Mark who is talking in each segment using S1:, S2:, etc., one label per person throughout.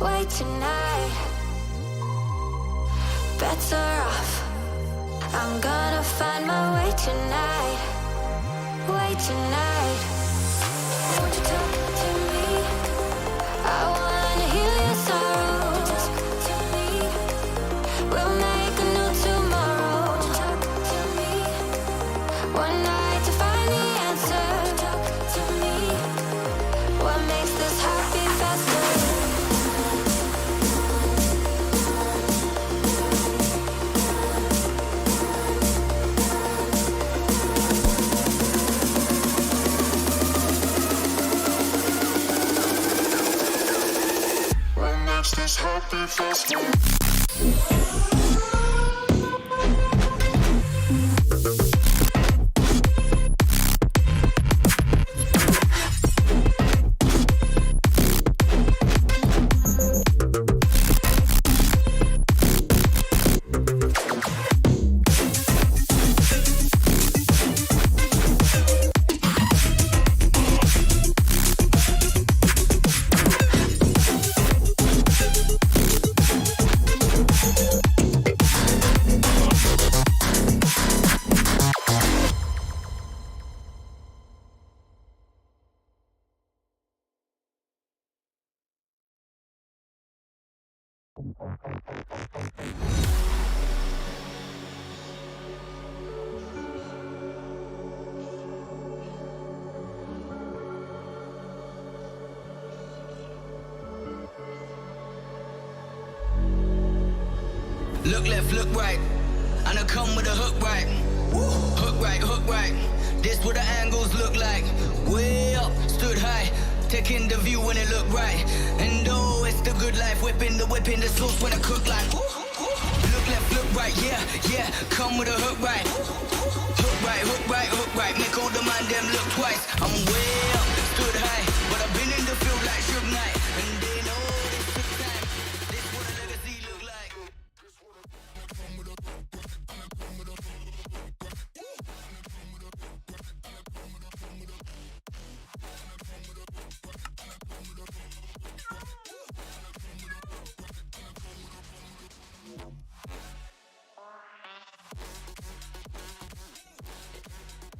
S1: Wait tonight. Better off. I'm gonna find my way tonight. Way tonight. Won't you talk
S2: perfect.
S3: Look left, look right. And I come with a hook right. Hook right, hook right. This what the angles look like. Way up, stood high. Taking the view when it look right. And oh, it's the good life. Whipping the whipping the sauce when I cook like. Look left, look right, yeah, yeah. Come with a hook right. Hook right, hook right, hook right. Make all the man them look twice. I'm way up,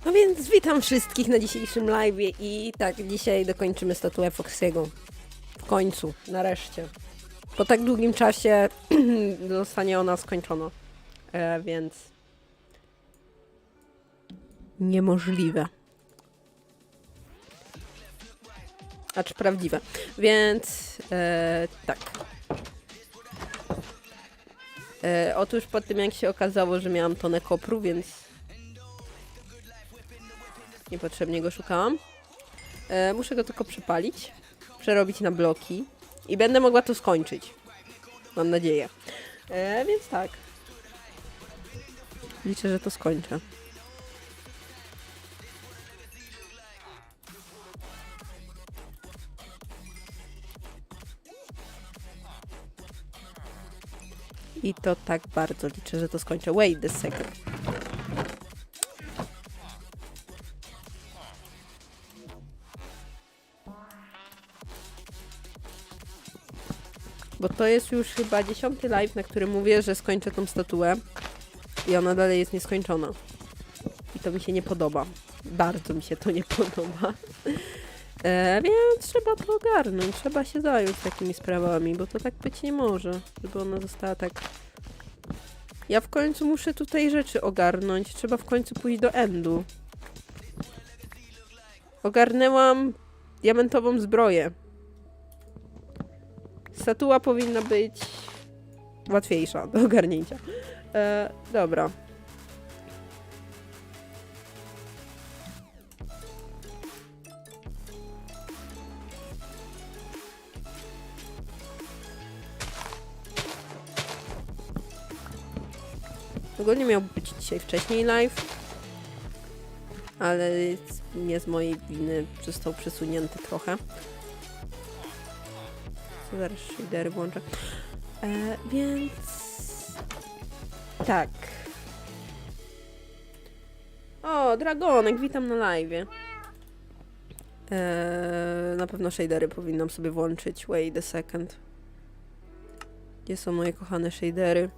S4: No więc witam wszystkich na dzisiejszym live i tak, dzisiaj dokończymy statuę Foxiego. W końcu, nareszcie. Po tak długim czasie zostanie ona skończona. E, więc... Niemożliwe. A czy prawdziwe. Więc e, tak. E, otóż po tym jak się okazało, że miałam tonę kopru, więc Niepotrzebnie go szukałam. E, muszę go tylko przepalić, przerobić na bloki i będę mogła to skończyć. Mam nadzieję. E, więc tak. Liczę, że to skończę. I to tak bardzo liczę, że to skończę. Wait a second. Bo to jest już chyba dziesiąty live, na którym mówię, że skończę tą statuę. I ona dalej jest nieskończona. I to mi się nie podoba. Bardzo mi się to nie podoba. E, więc trzeba to ogarnąć. Trzeba się zająć takimi sprawami, bo to tak być nie może. Żeby ona została tak... Ja w końcu muszę tutaj rzeczy ogarnąć. Trzeba w końcu pójść do endu. Ogarnęłam diamentową zbroję. Statua powinna być łatwiejsza do ogarnięcia. E, dobra. Ogólnie miał być dzisiaj wcześniej live, ale nie z mojej winy został przesunięty trochę. Co Zaraz shadery włączę. E, więc... Tak. O, Dragonek, witam na live. E, na pewno shadery powinnam sobie włączyć. Wait a second. Gdzie są moje kochane shadery?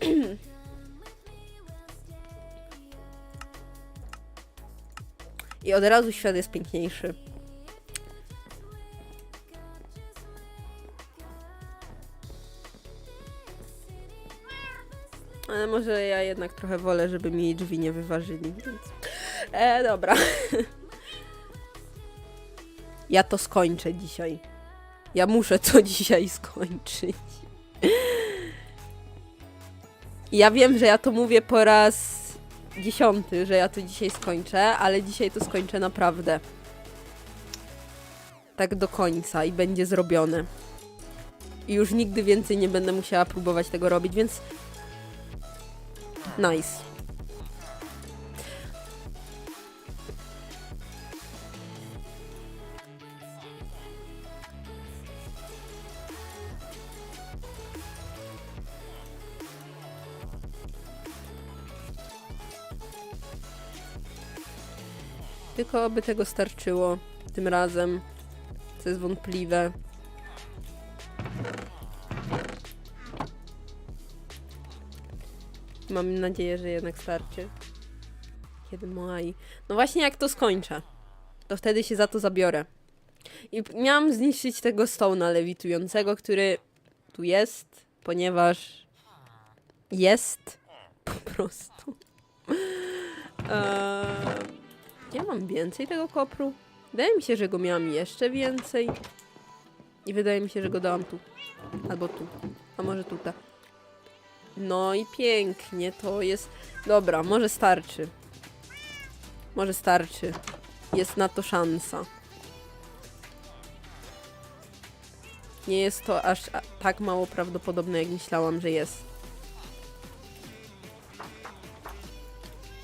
S4: I od razu świat jest piękniejszy. Ale może ja jednak trochę wolę, żeby mi drzwi nie wyważyli, więc... E, dobra. Ja to skończę dzisiaj. Ja muszę to dzisiaj skończyć. Ja wiem, że ja to mówię po raz dziesiąty, że ja to dzisiaj skończę, ale dzisiaj to skończę naprawdę. Tak do końca i będzie zrobione. I już nigdy więcej nie będę musiała próbować tego robić, więc nice. Tylko aby tego starczyło tym razem, co jest wątpliwe. Mam nadzieję, że jednak starczy. Kiedy maj. No właśnie jak to skończę, to wtedy się za to zabiorę. I miałam zniszczyć tego stone'a lewitującego, który tu jest, ponieważ jest po prostu. Eee, ja mam więcej tego kopru. Wydaje mi się, że go miałam jeszcze więcej. I wydaje mi się, że go dałam tu. Albo tu. A może tutaj. No i pięknie, to jest... Dobra, może starczy. Może starczy. Jest na to szansa. Nie jest to aż tak mało prawdopodobne, jak myślałam, że jest.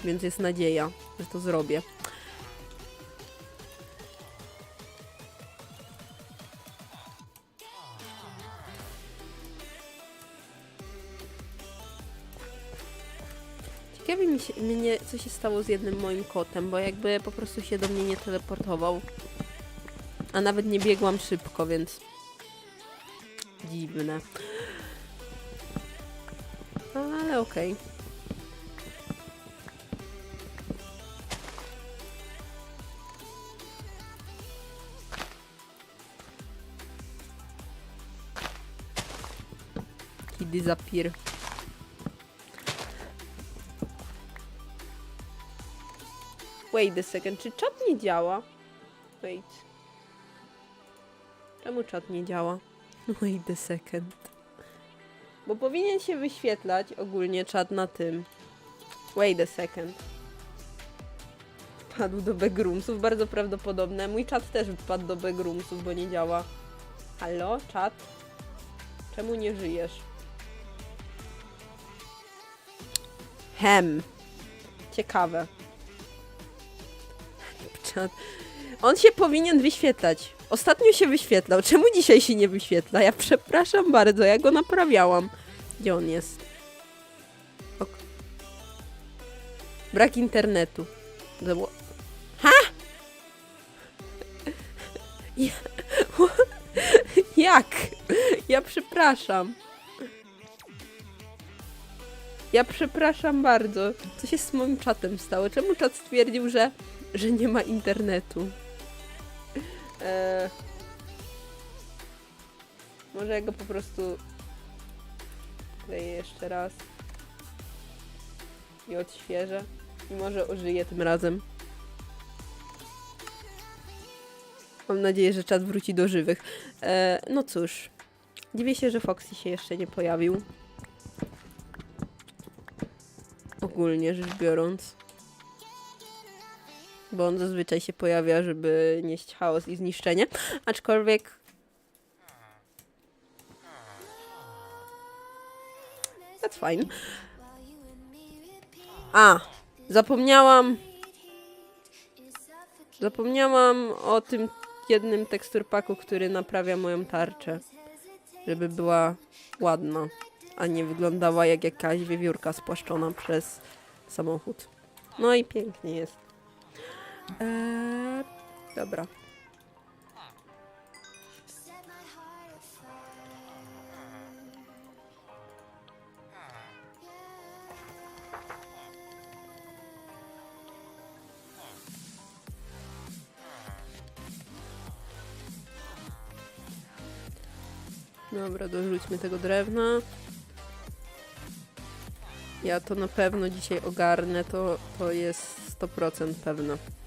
S4: Więc jest nadzieja, że to zrobię. Ciekawi mi się, mnie, co się stało z jednym moim kotem, bo jakby po prostu się do mnie nie teleportował. A nawet nie biegłam szybko, więc... Dziwne. Ale okej. Kiedy zapir. Wait a second, czy czat nie działa? Wait. Czemu czat nie działa? Wait a second. Bo powinien się wyświetlać ogólnie czat na tym. Wait a second. Wpadł do backroomsów, bardzo prawdopodobne. Mój czat też wpadł do backroomsów, bo nie działa. Halo, czat? Czemu nie żyjesz? Hem. Ciekawe. Czat. On się powinien wyświetlać. Ostatnio się wyświetlał. Czemu dzisiaj się nie wyświetla? Ja przepraszam bardzo, ja go naprawiałam. Gdzie on jest? Ok. Brak internetu. Było- Ha! Ja... Jak? Ja przepraszam. Ja przepraszam bardzo. Co się z moim czatem stało? Czemu czat stwierdził, że, że nie ma internetu? Eee, może ja go po prostu kleję jeszcze raz i odświeżę. I może użyję tym razem. Mam nadzieję, że czat wróci do żywych. E, no cóż, dziwię się, że Foxy się jeszcze nie pojawił. Ogólnie rzecz biorąc. Bo on zazwyczaj się pojawia, żeby nieść chaos i zniszczenie. Aczkolwiek That's fine. A, zapomniałam. Zapomniałam o tym jednym teksturpaku, który naprawia moją tarczę. Żeby była ładna, a nie wyglądała jak jakaś wiewiórka spłaszczona przez samochód. No i pięknie jest. Eee, dobra. Dobra, dorzućmy tego drewna. Ja to na pewno dzisiaj ogarnę, to, to jest 100% pewne.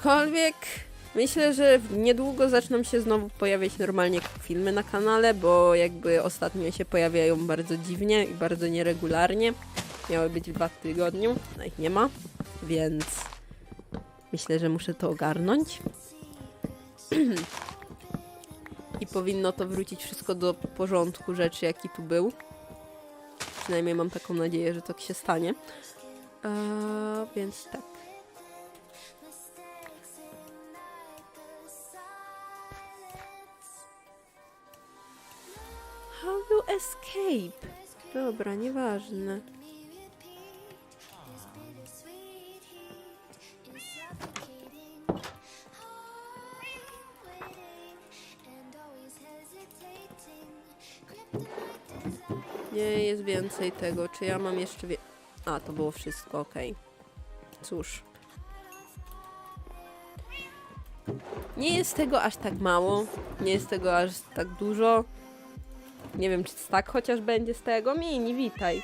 S4: Aczkolwiek myślę, że niedługo zaczną się znowu pojawiać normalnie filmy na kanale, bo jakby ostatnio się pojawiają bardzo dziwnie i bardzo nieregularnie. Miały być dwa tygodniu, no ich nie ma, więc myślę, że muszę to ogarnąć. I powinno to wrócić wszystko do porządku rzeczy, jaki tu był. Przynajmniej mam taką nadzieję, że tak się stanie. Eee, więc tak. How you escape? Dobra, nieważne. Nie jest więcej tego. Czy ja mam jeszcze wie... A, to było wszystko, okej. Cóż. Nie jest tego aż tak mało. Nie jest tego aż tak dużo. Nie wiem, czy tak chociaż będzie z tego. Mini, witaj.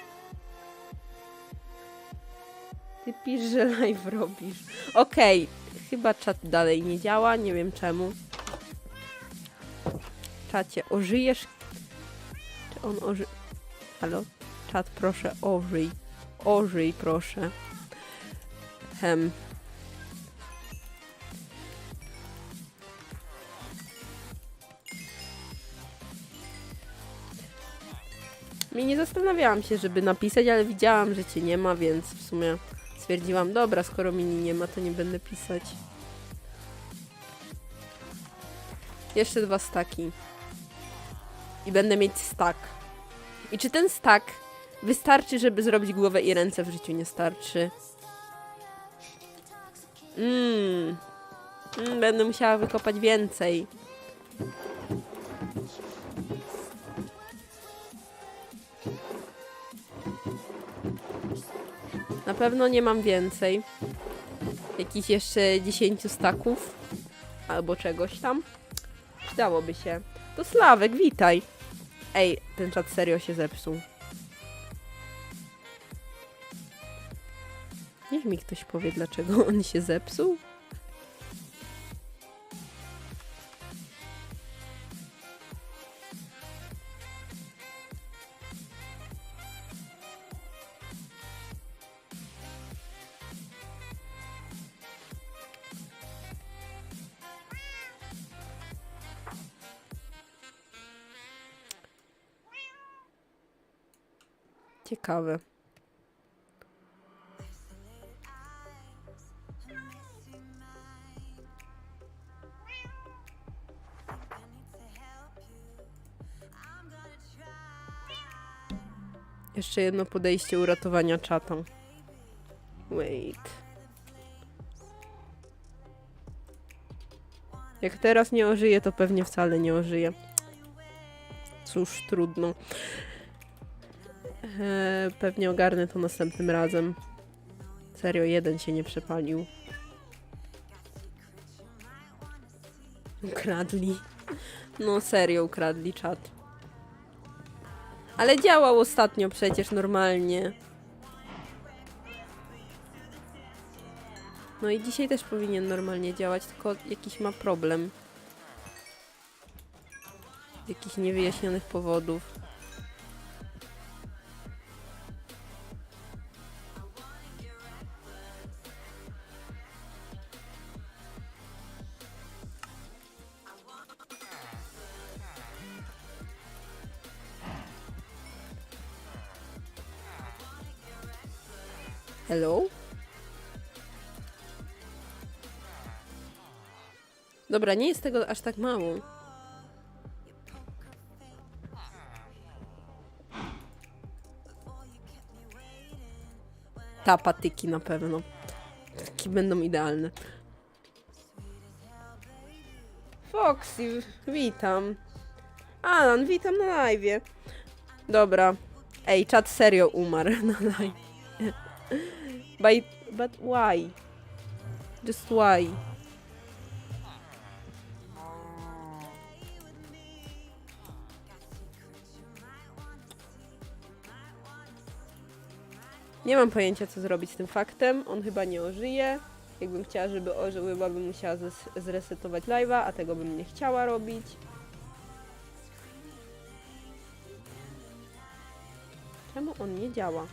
S4: Ty pisz, że live robisz. Okej, chyba czat dalej nie działa, nie wiem czemu. Czacie, ożyjesz? Czy on oży... Halo? Czat, proszę, ożyj. Ożyj, proszę. Hem. Mi nie zastanawiałam się, żeby napisać, ale widziałam, że cię nie ma, więc w sumie stwierdziłam, dobra, skoro mini nie ma, to nie będę pisać. Jeszcze dwa staki. I będę mieć stak. I czy ten stak wystarczy, żeby zrobić głowę i ręce w życiu nie starczy? Mmm. Mm, będę musiała wykopać więcej. Pewno nie mam więcej. Jakichś jeszcze 10 staków. Albo czegoś tam. Przydałoby się. To Sławek, witaj. Ej, ten czat serio się zepsuł. Niech mi ktoś powie, dlaczego on się zepsuł. Ciekawe. Jeszcze jedno podejście uratowania czatą. Wait. Jak teraz nie ożyje, to pewnie wcale nie ożyje. Cóż, trudno. Eee, pewnie ogarnę to następnym razem. Serio, jeden się nie przepalił. Ukradli. No serio, ukradli czat. Ale działał ostatnio przecież normalnie. No i dzisiaj też powinien normalnie działać, tylko jakiś ma problem. Z jakichś niewyjaśnionych powodów. Hello? Dobra, nie jest tego aż tak mało. Ta patyki na pewno. Takie będą idealne. Foxy, witam. Alan, witam na live. Dobra. Ej, czat serio umarł na live. But, but why? Just why? Nie mam pojęcia, co zrobić z tym faktem. On chyba nie ożyje. Jakbym chciała, żeby ożył, chyba bym musiała zresetować live'a, a tego bym nie chciała robić. Czemu on nie działa?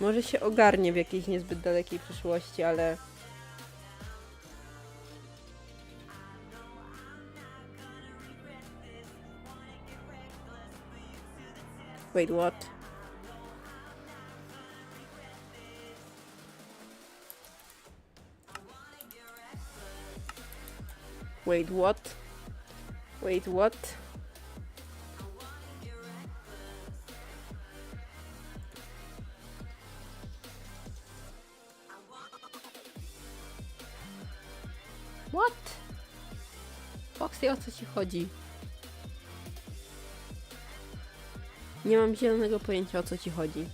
S4: Może się ogarnie w jakiejś niezbyt dalekiej przyszłości, ale Wait, what? Wait, what? Wait, what? What? Foxy, o co ci chodzi? Nie mam zielonego pojęcia o co ci chodzi.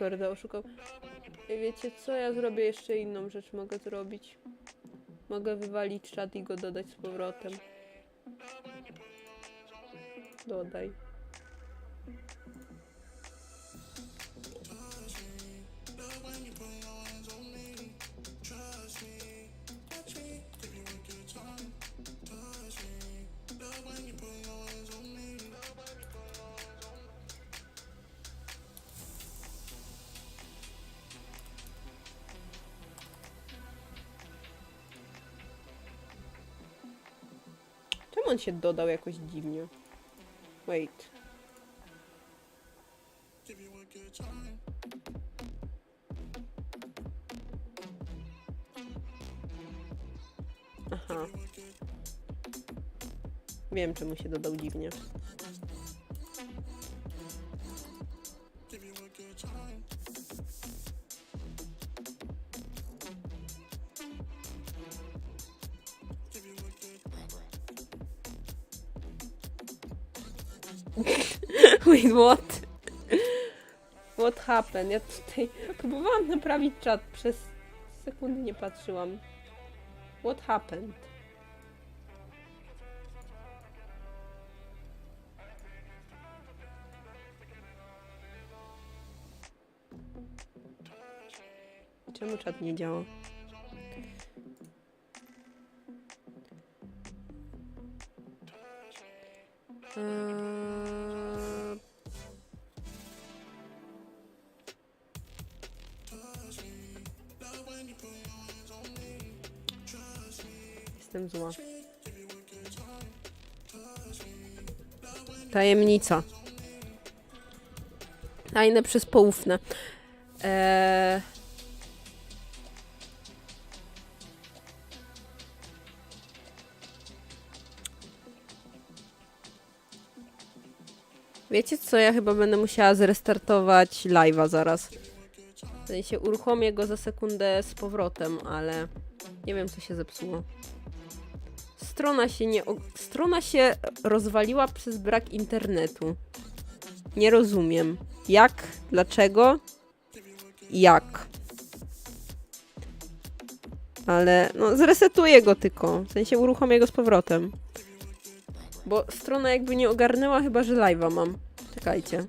S4: Discorda oszukał. Wiecie co? Ja zrobię jeszcze inną rzecz. Mogę zrobić. Mogę wywalić czat i go dodać z powrotem. Dodaj. On się dodał jakoś dziwnie? Wait. Aha. Wiem, czemu się dodał dziwnie. What? What happened? Ja tutaj próbowałam naprawić czat, przez sekundę nie patrzyłam. What happened? Czemu czat nie działa? Tajemnica. Tajne przez poufne. Eee... Wiecie co, ja chyba będę musiała zrestartować live'a zaraz. W sensie uruchomię go za sekundę z powrotem, ale nie wiem co się zepsuło. Strona się nie... Strona się rozwaliła przez brak internetu. Nie rozumiem. Jak? Dlaczego? Jak? Ale no zresetuję go tylko. W sensie uruchomię go z powrotem. Bo strona jakby nie ogarnęła chyba, że live'a mam. Czekajcie.